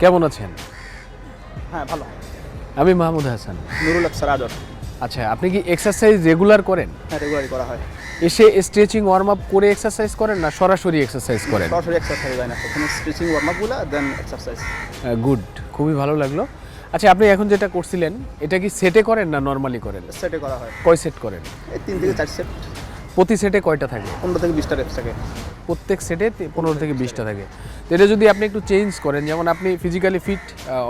কেমন আছেন? হ্যাঁ ভালো। আমি মাহমুদ হাসান। নুরুল আফসার আদর। আচ্ছা আপনি কি এক্সারসাইজ রেগুলার করেন? হ্যাঁ রেগুলারই করা হয়। এসে স্ট্রেচিং ওয়ার্ম আপ করে এক্সারসাইজ করেন না সরাসরি এক্সারসাইজ করেন? সরাসরি এক্সারসাইজ হয় না। প্রথমে স্ট্রেচিং ওয়ার্ম আপগুলো দেন এক্সারসাইজ গুড খুবই ভালো লাগল। আচ্ছা আপনি এখন যেটা করছিলেন এটা কি সেটে করেন না নর্মালি করেন? সেটে করা হয়। কয় সেট করেন? এই তিন থেকে চার সেট প্রতি সেটে কয়টা থাকে? পনেরো থেকে বিশটা রেপস থাকে। প্রত্যেক সেটে পনেরো থেকে বিশটা থাকে। তো এটা যদি আপনি একটু চেঞ্জ করেন যেমন আপনি ফিজিক্যালি ফিট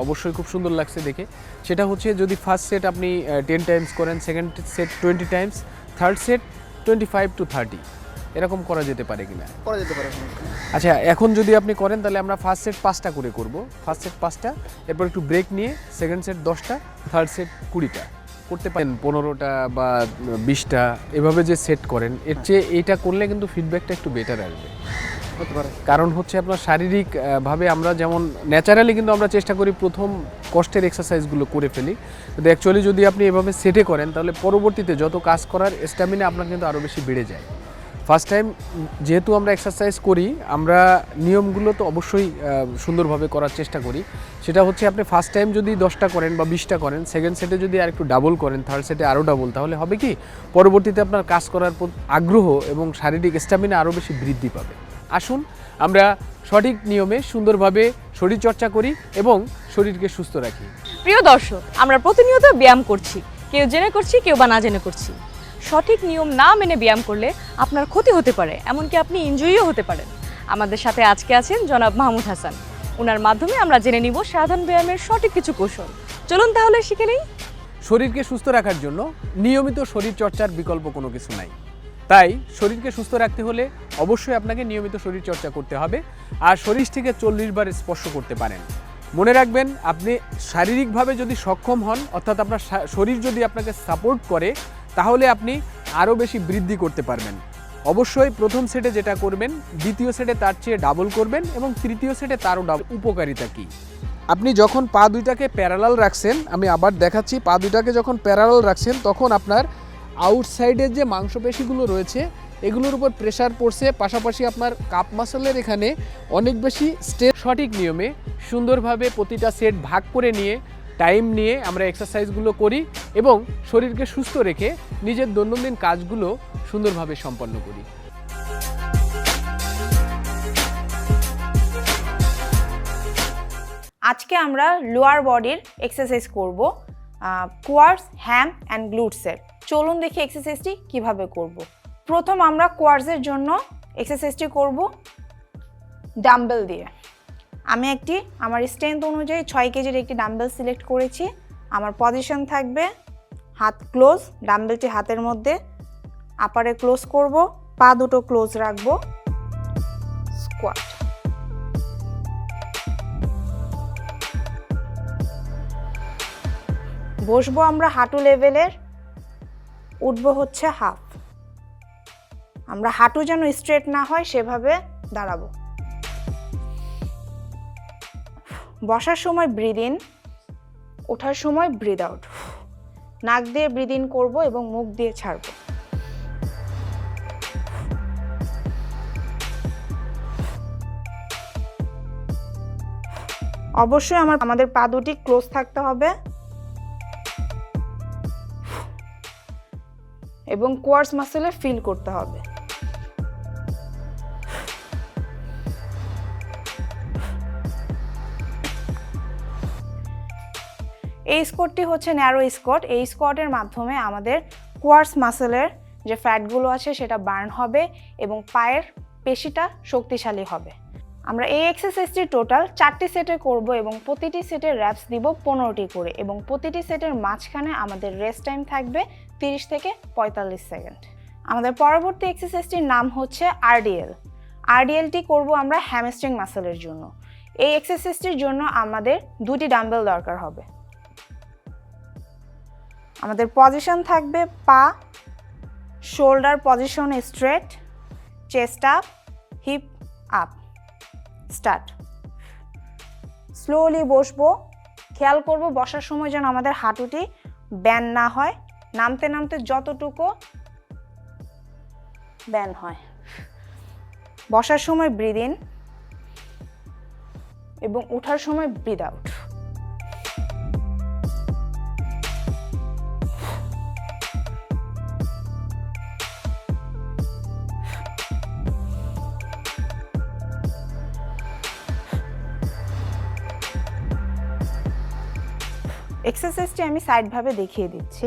অবশ্যই খুব সুন্দর লাগছে দেখে। সেটা হচ্ছে যদি ফার্স্ট সেট আপনি টেন টাইমস করেন second set twenty times third set twenty five to thirty এরকম করা যেতে পারে কিনা? করা যেতে পারে। আচ্ছা এখন যদি আপনি করেন তাহলে আমরা ফার্স্ট সেট পাঁচটা করে করব। ফার্স্ট সেট পাঁচটা এরপর একটু ব্রেক নিয়ে সেকেন্ড সেট দশটা থার্ড সেট কুড়িটা। করতে পারেন। পনেরোটা বা বিশটা এভাবে যে সেট করেন এর চেয়ে এটা করলে কিন্তু ফিডব্যাকটা একটু বেটার আসবে। হতে পারে। কারণ হচ্ছে আপনার শারীরিকভাবে আমরা যেমন ন্যাচারালি কিন্তু আমরা চেষ্টা করি প্রথম কষ্টের এক্সারসাইজগুলো করে ফেলি। কিন্তু অ্যাকচুয়ালি যদি আপনি এভাবে সেটে করেন তাহলে পরবর্তীতে যত কাজ করার স্ট্যামিনা আপনার কিন্তু আরও বেশি বেড়ে যায়। ফার্স্ট টাইম যেহেতু আমরা এক্সারসাইজ করি, আমরা নিয়মগুলো তো অবশ্যই সুন্দরভাবে করার চেষ্টা করি। সেটা হচ্ছে আপনি ফার্স্ট টাইম যদি দশটা করেন বা বিশটা করেন সেকেন্ড সেটে যদি আর একটু ডাবল করেন থার্ড সেটে আরও ডাবল তাহলে হবে কি? পরবর্তীতে আপনার কাজ করার আগ্রহ এবং শারীরিক স্ট্যামিনা আরও বেশি বৃদ্ধি পাবে। আসুন, আমরা সঠিক নিয়মে সুন্দরভাবে শরীরচর্চা করি এবং শরীরকে সুস্থ রাখি। প্রিয় দর্শক, আমরা প্রতিনিয়ত ব্যায়াম করছি। কেউ জেনে করছি, কেউ বা না জেনে করছি। সঠিক নিয়ম না মেনে ব্যায়াম করলে আপনার ক্ষতি হতে পারে, এমনকি আপনি ইনজুরিও হতে পারেন। আমাদের সাথে আজকে আছেন জনাব মাহমুদ হাসান। ওনার মাধ্যমে আমরা জেনে নিব সাধারণ ব্যায়ামের সঠিক কিছু কৌশল। চলুন তাহলে শিখে নেই? শরীরকে সুস্থ রাখার জন্য নিয়মিত শরীরচর্চার বিকল্প কোনো কিছু নাই। তাই শরীরকে সুস্থ রাখতে হলে অবশ্যই আপনাকে নিয়মিত শরীরচর্চা করতে হবে আর শরীর থেকে চল্লিশ বার স্পর্শ করতে পারেন। মনে রাখবেন, আপনি শারীরিকভাবে যদি সক্ষম হন, অর্থাৎ আপনার শরীর যদি আপনাকে সাপোর্ট করে তাহলে আপনি আরও বেশি বৃদ্ধি করতে পারবেন। অবশ্যই প্রথম সেটে যেটা করবেন, দ্বিতীয় সেটে তার চেয়ে ডাবল করবেন এবং তৃতীয় সেটে তারও ডাবল উপকারিতা কী? আপনি যখন পা দুইটাকে প্যারালাল রাখছেন, আমি আবার দেখাচ্ছি, পা দুইটাকে যখন প্যারালাল রাখছেন, তখন আপনার আউটসাইডের যে মাংসপেশিগুলো রয়েছে, এগুলোর উপর প্রেশার পড়ছে, পাশাপাশি আপনার কাপ মাসলের এখানে অনেক বেশি স্টেপ সঠিক নিয়মে সুন্দরভাবে প্রতিটা সেট ভাগ করে নিয়ে টাইম নিয়ে আমরা এক্সারসাইজগুলো করি এবং শরীরকে সুস্থ রেখে নিজের দৈনন্দিন কাজগুলো সুন্দরভাবে সম্পন্ন করি। আজকে আমরা লোয়ার বডির এক্সারসাইজ করব কোয়ার্স হ্যাম অ্যান্ড গ্লুটসের চলুন দেখি এক্সারসাইজটি কীভাবে করব। প্রথম আমরা কোয়ার্সের জন্য এক্সারসাইজটি করব ডাম্বেল দিয়ে। আমি একটি, আমার স্ট্রেংথ অনুযায়ী ছয় কেজির একটি ডাম্বেল সিলেক্ট করেছি। আমার পজিশন থাকবে হাত ক্লোজ ডাম্বেলটি হাতের মধ্যে আপারে ক্লোজ করব, পা দুটো ক্লোজ রাখব। স্কোয়াট বসবো আমরা হাঁটু লেভেলের উঠবো হচ্ছে হাফ আমরা হাঁটু যেন স্ট্রেট না হয়, সেভাবে দাঁড়াবো। বসার সময় ব্রিদ ইন ওঠার সময় ব্রিদ আউট নাক দিয়ে ব্রিদ ইন করব এবং মুখ দিয়ে ছাড়বো। অবশ্যই আমার, আমাদের পা দুটি ক্লোজ থাকতে হবে। এবং কোয়ার্স মাসেলে ফিল করতে হবে। এই স্কোয়াটটি হচ্ছে ন্যারো স্কোয়াট এই স্কোয়াটের মাধ্যমে আমাদের কোয়ার্স মাসেলের যে ফ্যাটগুলো আছে সেটা বার্ন হবে এবং পায়ের পেশিটা শক্তিশালী হবে। আমরা এই এক্সারসাইজটি টোটাল চারটি সেটে করব এবং প্রতিটি সেটের র্যাপস দিব পনেরোটি করে এবং প্রতিটি সেটের মাঝখানে আমাদের রেস্ট টাইম থাকবে তিরিশ থেকে পঁয়তাল্লিশ সেকেন্ড আমাদের পরবর্তী এক্সারসাইজটির নাম হচ্ছে আরডিএল আরডিএলটি করব আমরা হ্যামস্ট্রিং মাসেলের জন্য। এই এক্সারসাইজটির জন্য আমাদের দুটি ডাম্বেল দরকার হবে। আমাদের পজিশন থাকবে পা shoulder position straight chest up hip up start slowly বসবো, খেয়াল করব বসার সময় যেন আমাদের হাঁটুটি ব্যান না হয়, নামতে নামতে যতটুকু ব্যান হয়। বসার সময় ব্রিদ ইন এবং ওঠার সময় ব্রিদ আউট এক্সারসাইজটি আমি সাইডভাবে দেখিয়ে দিচ্ছি।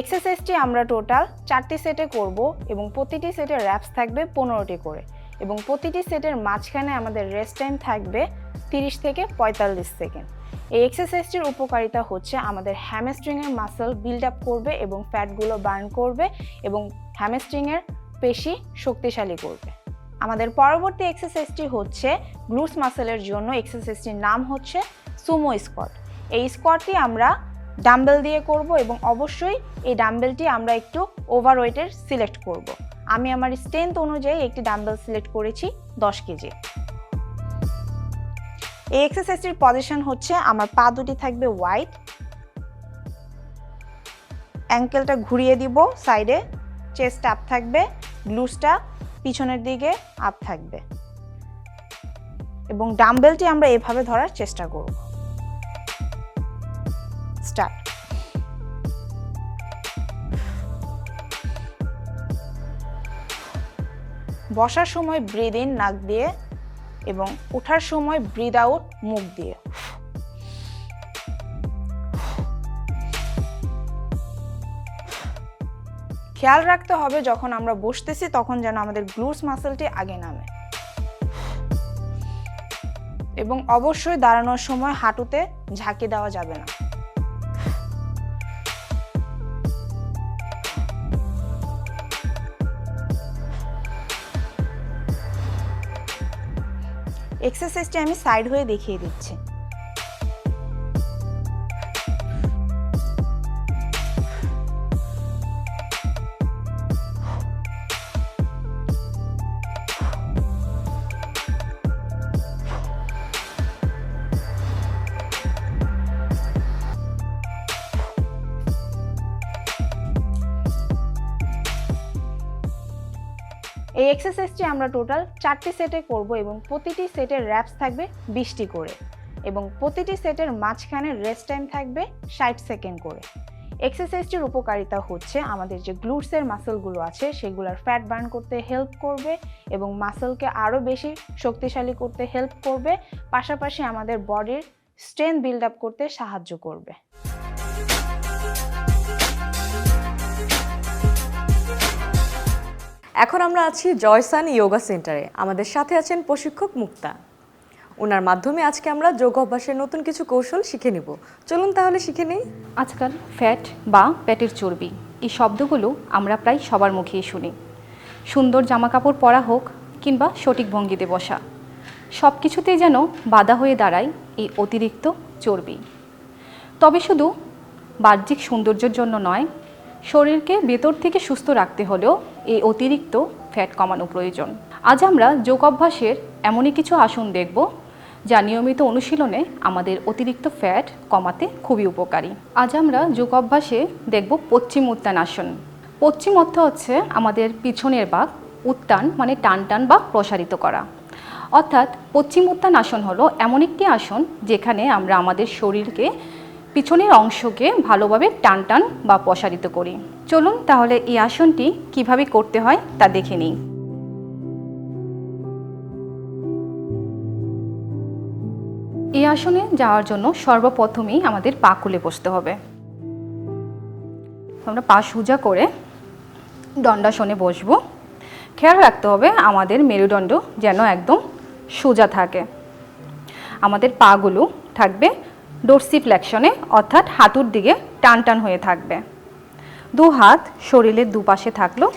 এক্সারসাইজটি আমরা টোটাল চারটি সেটে করব এবং প্রতিটি সেটের র্যাপস থাকবে পনেরোটি করে এবং প্রতিটি সেটের মাঝখানে আমাদের রেস্ট টাইম থাকবে তিরিশ থেকে পঁয়তাল্লিশ সেকেন্ড। এই এক্সারসাইজটির উপকারিতা হচ্ছে আমাদের হ্যামস্ট্রিংয়ের মাসল বিল্ড আপ করবে এবং ফ্যাটগুলো বার্ন করবে এবং হ্যামস্ট্রিংয়ের পেশি শক্তিশালী করবে। আমাদের পরবর্তী এক্সারসাইজটি হচ্ছে গ্লুস মাসেলের জন্য এক্সারসাইজটির নাম হচ্ছে সুমো স্কোয়াট এই স্কোয়াটটি আমরা ডাম্বেল দিয়ে করব এবং অবশ্যই এই ডাম্বেলটি আমরা একটু ওভারওয়েটের সিলেক্ট করব। আমি আমার স্ট্রেংথ অনুযায়ী একটি ডাম্বেল সিলেক্ট করেছি দশ কেজি। এই এক্সারসাইজটির পজিশন হচ্ছে আমার পা দুটি থাকবে হোয়াইট অ্যাঙ্কেলটা ঘুরিয়ে দিব সাইডে। চেস্ট আপ থাকবে গ্লুসটা পিছনের দিকে আপ থাকবে। এবং ডাম্বেলটি আমরা এভাবে ধরার চেষ্টা করব। স্টার্ট। বসার সময় ব্রিদ ইন নাক দিয়ে এবং ওঠার সময় ব্রিদ আউট মুখ দিয়ে। খেয়াল রাখতে হবে যখন আমরা বসতেছি তখন যেন আমাদের গ্লুস মাসেলটি আগে নামে। এবং অবশ্যই দাঁড়ানোর সময় হাঁটুতে ঝাঁকি দেওয়া যাবে না। এক্সারসাইজটি আমি সাইড হয়ে দেখিয়ে দিচ্ছি। এই এক্সারসাইজটি আমরা টোটাল চারটি সেটে করব এবং প্রতিটি সেটের র্যাপস থাকবে বিশটি করে এবং প্রতিটি সেটের মাঝখানে রেস্ট টাইম থাকবে ষাট সেকেন্ড করে। এক্সারসাইজটির উপকারিতা হচ্ছে আমাদের যে গ্লুটসের মাসেলগুলো আছে, সেগুলোর ফ্যাট বার্ন করতে হেল্প করবে এবং মাসেলকে আরও বেশি শক্তিশালী করতে হেল্প করবে। পাশাপাশি আমাদের বডির স্ট্রেংথ বিল্ড আপ করতে সাহায্য করবে। এখন আমরা আছি জয়সান ইয়োগা সেন্টারে আমাদের সাথে আছেন প্রশিক্ষক মুক্তা। ওনার মাধ্যমে আজকে আমরা যোগ অভ্যাসের নতুন কিছু কৌশল শিখে নিব। চলুন তাহলে শিখে নেই। আজকাল ফ্যাট বা পেটের চর্বি, এই শব্দগুলো আমরা প্রায় সবার মুখেই শুনি। সুন্দর জামাকাপড় পরা হোক কিংবা সঠিক ভঙ্গিতে বসা। সব কিছুতেই যেন বাধা হয়ে দাঁড়ায় এই অতিরিক্ত চর্বি। তবে শুধু বাহ্যিক সৌন্দর্যের জন্য নয়, শরীরকে ভেতর থেকে সুস্থ রাখতে হলেও এই অতিরিক্ত ফ্যাট কমানো প্রয়োজন। আজ আমরা যোগ অভ্যাসের এমনই কিছু আসন দেখব, যা নিয়মিত অনুশীলনে আমাদের অতিরিক্ত ফ্যাট কমাতে খুবই উপকারী। আজ আমরা যোগ অভ্যাসে দেখব পশ্চিম উত্তান আসন। পশ্চিম অর্থ হচ্ছে আমাদের পিছনের ভাগ উত্তান মানে টান টান বা প্রসারিত করা। অর্থাৎ পশ্চিম উত্তান আসন হলো এমন একটি আসন যেখানে আমরা আমাদের শরীরকে পিছনের অংশকে ভালোভাবে টান টান বা প্রসারিত করি। চলুন তাহলে এই আসনটি কীভাবে করতে হয় তা দেখে নিই। এই আসনে যাওয়ার জন্য সর্বপ্রথমেই আমাদের পা খুলে বসতে হবে। আমরা পা সোজা করে দণ্ডাসনে বসবো। খেয়াল রাখতে হবে আমাদের মেরুদণ্ড যেন একদম সোজা থাকে। আমাদের পাগুলো থাকবে ডোরসি ফ্লেকশনে অর্থাৎ হাঁটুর দিকে টান টান হয়ে থাকবে। দু হাত শরীরের দুপাশে থাকল।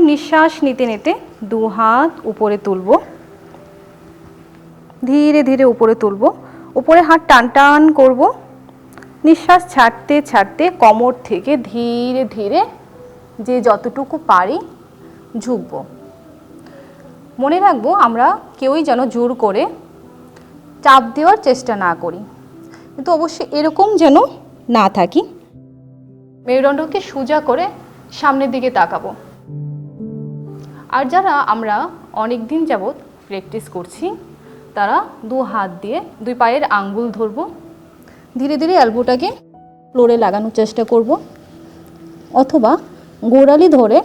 নিঃশ্বাস নিতে নিতে দু হাত উপরে তুলব। ধীরে ধীরে উপরে তুলব। উপরে হাত টান টান করব। নিঃশ্বাস ছাড়তে ছাড়তে কোমর থেকে ধীরে ধীরে যে যতটুকু পারি ঝুঁকবো। মনে রাখব আমরা কেউই যেন জোর করে চাপ দেওয়ার চেষ্টা না করি। কিন্তু অবশ্যই এরকম যেন না থাকি। মেরুদণ্ডকে সোজা করে সামনের দিকে তাকাবো। আর যারা আমরা অনেক দিন যাবৎ প্র্যাকটিস করছি, তারা দু হাত দিয়ে দুই পায়ের আঙ্গুল ধরবো। ধীরে ধীরে অ্যালবোটাকে ফ্লোরে লাগানোর চেষ্টা করব। অথবা গোড়ালি ধরে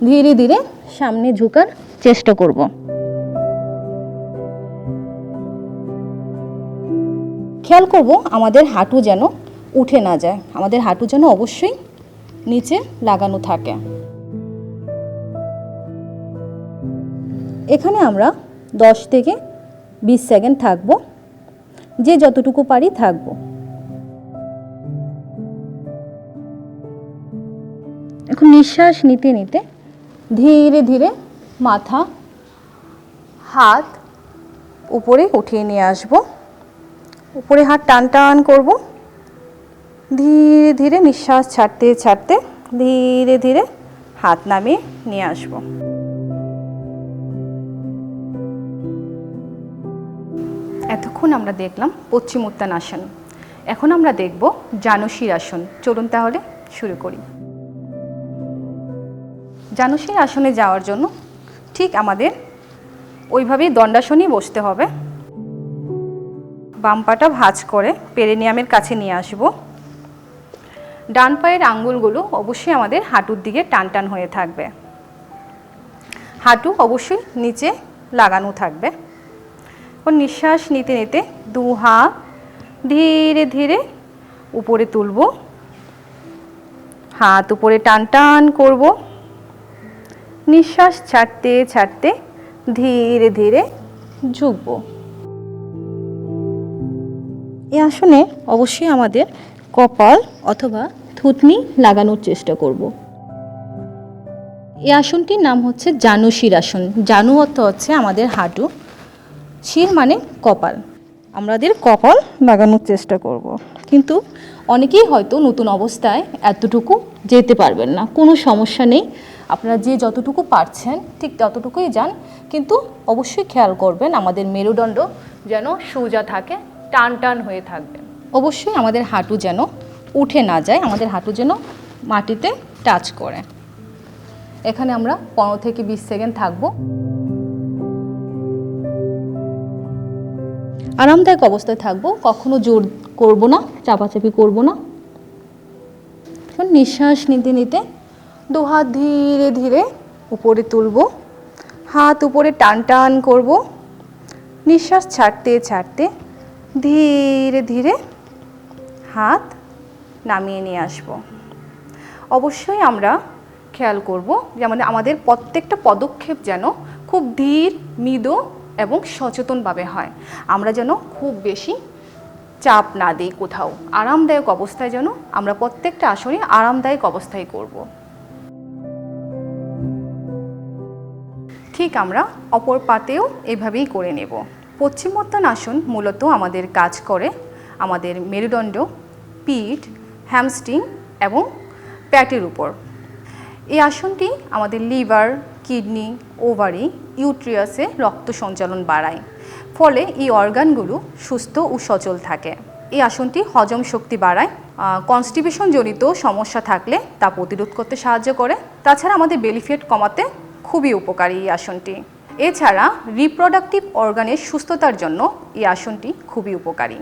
ধীরে ধীরে সামনে ঝুঁকার চেষ্টা করব। খেয়াল করব, আমাদের হাঁটু যেন উঠে না যায়। আমাদের হাঁটু যেন অবশ্যই নিচে লাগানো থাকে। এখানে আমরা দশ থেকে বিশ সেকেন্ড থাকব। যে যতটুকু পারি থাকব। এখন নিঃশ্বাস নিতে নিতে ধীরে ধীরে মাথা, হাত উপরে উঠিয়ে নিয়ে আসব। উপরে হাত টান টান করব। ধীরে ধীরে নিঃশ্বাস ছাড়তে ছাড়তে ধীরে ধীরে হাত নামিয়ে নিয়ে আসব। এতক্ষণ আমরা দেখলাম পশ্চিমোত্তানাসন এখন আমরা দেখব জানসীর আসন। চলুন তাহলে শুরু করি। জানুসীর আসনে যাওয়ার জন্য ঠিক আমাদের ওইভাবেই দণ্ডাসনই বসতে হবে। বাম পাটা ভাঁজ করে পেরেনিয়ামের কাছে নিয়ে আসব। ডান পায়ের আঙ্গুলগুলো অবশ্যই আমাদের হাঁটুর দিকে টান টান হয়ে থাকবে। হাঁটু অবশ্যই নিচে লাগানো থাকবে। এখন নিঃশ্বাস নিতে নিতে দু হাত ধীরে ধীরে উপরে তুলব। হাত উপরে টান টান করব। নিঃশ্বাস ছাড়তে ছাড়তে ধীরে ধীরে ঝুঁকবো। এই আসনে অবশ্যই আমাদের কপাল অথবা থুতনি লাগানোর চেষ্টা করব। এই আসনটির নাম হচ্ছে জানুশির আসন। জানু অর্থ হচ্ছে আমাদের হাঁটু। শির মানে কপাল। আমাদের কপাল লাগানোর চেষ্টা করব। কিন্তু অনেকেই হয়তো নতুন অবস্থায় এতটুকু যেতে পারবেন না। কোনো সমস্যা নেই। আপনারা যে যতটুকু পারছেন, ঠিক ততটুকুই যান। কিন্তু অবশ্যই খেয়াল করবেন আমাদের মেরুদণ্ড যেন সোজা থাকে টান টান হয়ে থাকবে। অবশ্যই আমাদের হাঁটু যেন উঠে না যায়, আমাদের হাঁটু যেন মাটিতে টাচ করে। এখানে আমরা পনেরো থেকে বিশ সেকেন্ড থাকব। আরামদায়ক অবস্থায় থাকব, কখনো জোর করব না, চাপাচাপি করব না। নিঃশ্বাস নিতে নিতে দু হাত ধীরে ধীরে উপরে তুলব, হাত উপরে টান টান করব, নিঃশ্বাস ছাড়তে ছাড়তে ধীরে ধীরে হাত নামিয়ে নিয়ে আসব। অবশ্যই আমরা খেয়াল করব যে আমাদের আমাদের প্রত্যেকটা পদক্ষেপ যেন খুব ধীর, মৃদু এবং সচেতনভাবে হয়। আমরা যেন খুব বেশি চাপ না দিই কোথাও। আরামদায়ক অবস্থায় যেন আমরা প্রত্যেকটা আসনে আরামদায়ক অবস্থায় করব। ঠিক আমরা অপর পাতেও এভাবেই করে নেব। পশ্চিমোত্তান আসন মূলত আমাদের কাজ করে। আমাদের মেরুদণ্ড, পিঠ হ্যামস্ট্রিং এবং প্যাটের উপর। এই আসনটি আমাদের লিভার, কিডনি, ওভারি, ইউট্রিয়াসে রক্ত সঞ্চালন বাড়ায়। ফলে এই অর্গানগুলো সুস্থ ও সচল থাকে। এই আসনটি হজম শক্তি বাড়ায়। কনস্টিপেশন জনিত সমস্যা থাকলে তা প্রতিরোধ করতে সাহায্য করে। তাছাড়া আমাদের বেলিফিয়েট কমাতে খুবই উপকারী এই আসনটি। এছাড়া রিপ্রোডাক্টিভ অর্গানের সুস্থতার জন্য এই আসনটি খুবই উপকারী।